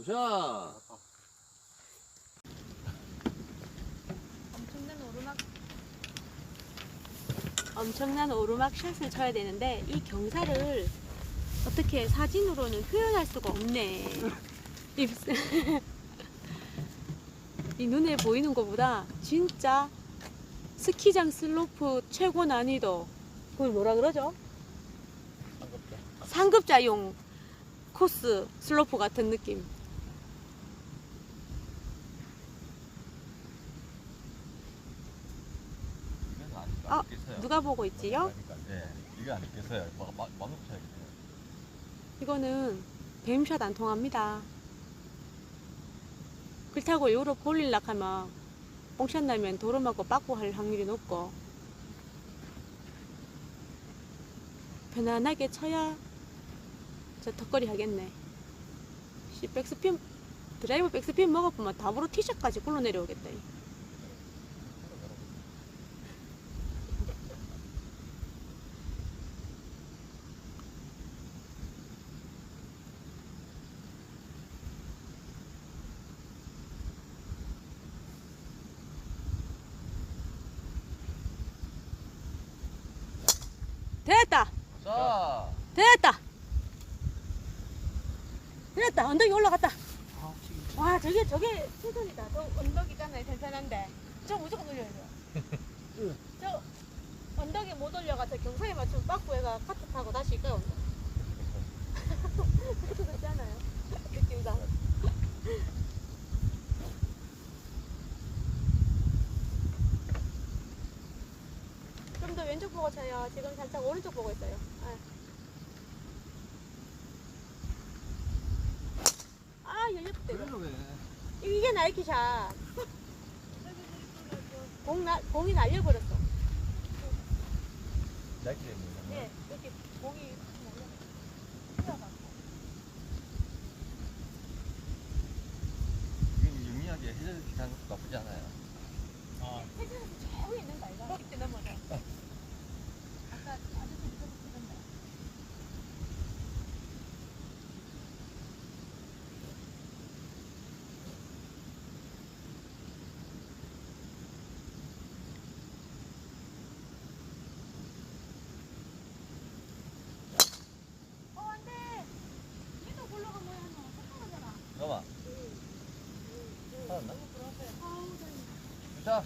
굿샷. 엄청난 오르막 엄청난 오르막 샷을 쳐야 되는데 이 경사를 어떻게 사진으로는 표현할 수가 없네. 이, 이 눈에 보이는 것보다 진짜 스키장 슬로프 최고 난이도 그걸 뭐라 그러죠? 상급자용 코스 슬로프 같은 느낌. 이건 안, 아, 안 있겠어요. 누가 보고 있지요? 예, 이거 안 있겠어요. 막, 막, 막 놓쳐야겠네요. 이거는 뱀샷 안 통합니다. 그렇다고 요로 볼릴락 하면 뽕샷 나면 도로 맞고 빠꾸 할 확률이 높고 편안하게 쳐야 저 턱걸이 하겠네. 씨 백스핀 드라이브 백스핀 먹어보면 답으로 티샷까지 굴러 내려오겠다. 됐다! 자, 됐다! 됐다! 언덕이 올라갔다! 와, 저게, 저게 최선이다. 저 언덕 있잖아요. 괜찮은데. 저 무조건 올려야 돼요. 저 언덕에 못 올려가서 경사에 맞추면 빠꾸 애가 카트 타고 다시 이까지 온다. 그렇지 않아요? 느낌상. 왼쪽 보고 쳐요. 지금 살짝 오른쪽 보고 있어요. 아. 아, 열렸대. 이게 나이키 샷. 공 나, 공이 날려버렸어. 됩니다. 예, 이렇게 공이 날려. 이건 영리하게 해저드 기타는 것도 나쁘지 않아요. 해주는 저기 있는 거 아이가? 이때 넘어서. 아까 아저씨 이쪽으로 치던데. 어, 안 돼! 얘도 굴러가 뭐야, 너. 속상하잖아. 잠깐만. 살았나? 아우, 나 자,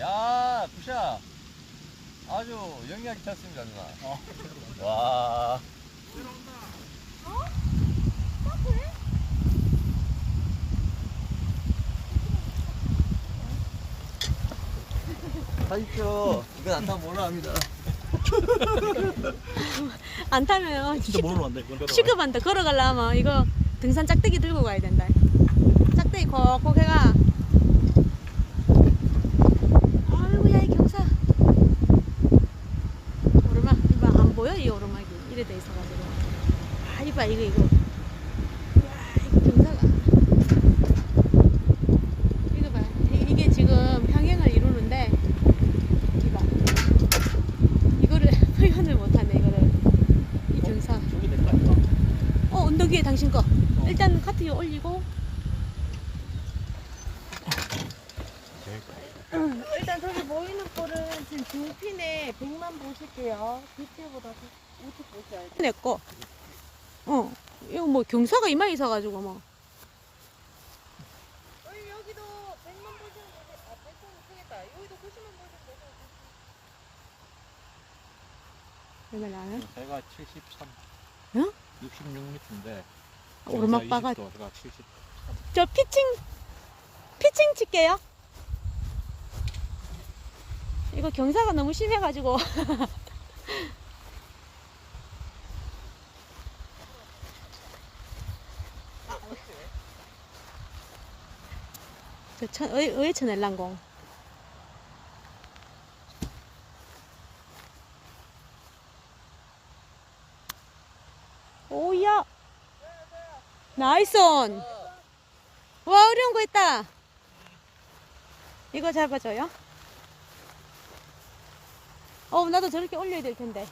야, 굿샷. 아주 영리하게 쳤습니다, 누나. 와. 하십시오. 이건 안 타면 뭐라 합니다. 안 타면 진짜 왔네. 이건. 취급한다. 걸어가려면 이거 등산 짝대기 들고 가야 된다. 짝대기 콕콕 해가. 아이고야 이 경사. 오르막 이봐 안 보여 이 오르막이 이래 돼 있어가지고. 아 이봐 이거 이거. 와 이거 경사가. 이거 봐. 이- 이게 지금 평행을 이루는데 이봐. 이거를 표현을 못하네 이거를. 이 경사. 저기 내거 아닌가? 어 위에 당신 거. 일단 카트 위에 올리고. 음, 일단 저기 보이는 거는 지금 중핀에 100만 보실게요. 밑에보다 우측 보셔야 돼. 내 거. 어. 이거 뭐 경사가 이마에 있어가지고 뭐. 여기도 100만 보시면. 아, 100만 쓰겠다. 여기도 90만 보시면 되겠다. 얼마 나는? 제가 73. 응? 66m인데. 오르막 바가 제가 70. 저 피칭 피칭 칠게요. 이거 경사가 너무 심해가지고 저 천, 의, 의 천 엘랑공 오야 나이스 온. 와 어려운 거 있다. 이거 잡아줘요. 어 나도 저렇게 올려야 될 텐데.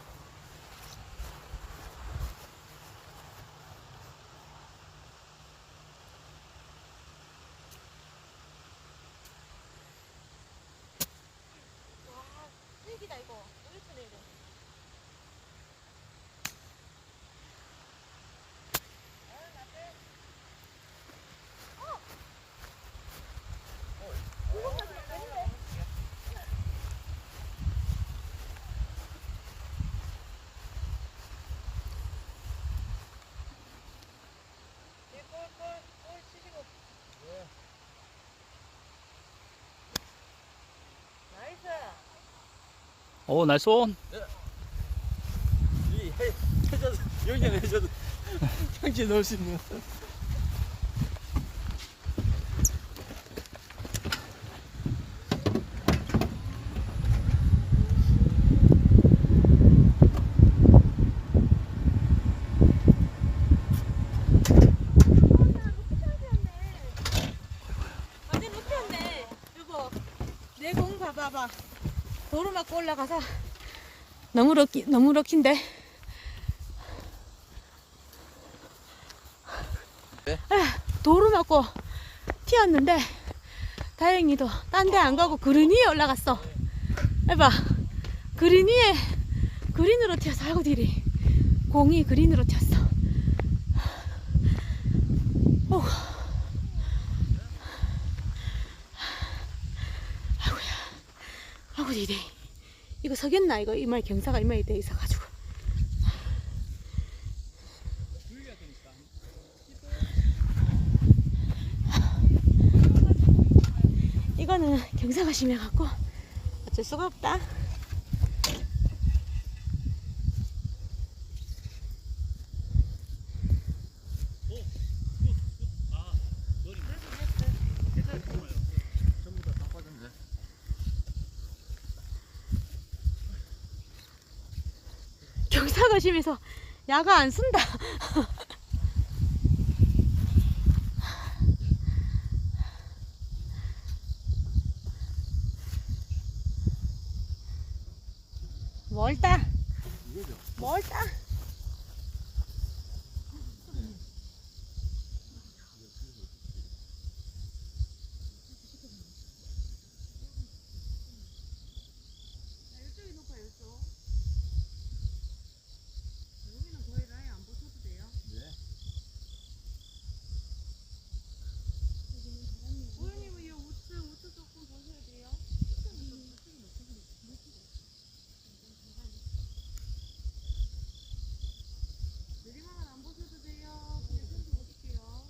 오, 날 쏜. 이 해, 해저드, 여기는 해저드. 평지에 넣을 수 있는. 완전 높였네. 여보, 내 공 봐봐봐. 도로 맞고 올라가서 너무 럭키, 너무 럭키인데. 네? 아, 도로 맞고 튀었는데 다행히도 딴 데 안 가고 그린 위에 올라갔어. 해봐. 그린 위에 그린으로 튀었어. 아이고 디리. 공이 그린으로 튀었어. 아이고 디디 이거 서겠나? 이거 이마에 경사가 이마에 돼 있어가지고. 이거는 경사가 심해갖고 어쩔 수가 없다 전부 다다 빠졌네. 경사가 심해서 야가 안 쓴다 멀다. 멀다 네. 부모님은 이 우측 우측 조금 보셔야 돼요. 내리막은 안 보셔도 돼요. 그냥 손좀 올릴게요.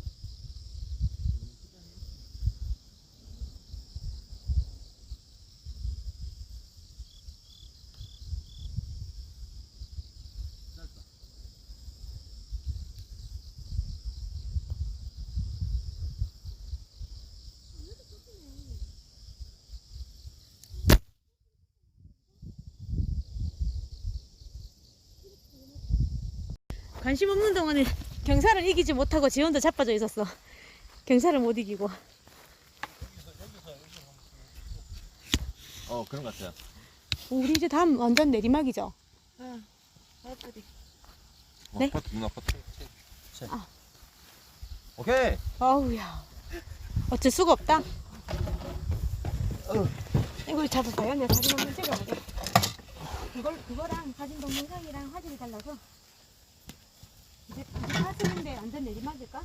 관심 없는 동안에 경사를 이기지 못하고 지원도 자빠져 있었어. 경사를 못 이기고. 어, 그런 것 같아요. 우리 이제 다음 완전 내리막이죠. 어, 네? 아파트, 문 아파트. 채. 아. 오케이. 아우야. 어쩔 수가 없다. 이걸 잡을까요? 내가 사진 한번 찍어보게. 그걸, 그거랑 사진 동영상이랑 화질이 달라서. 사진인데 완전 내리막일까?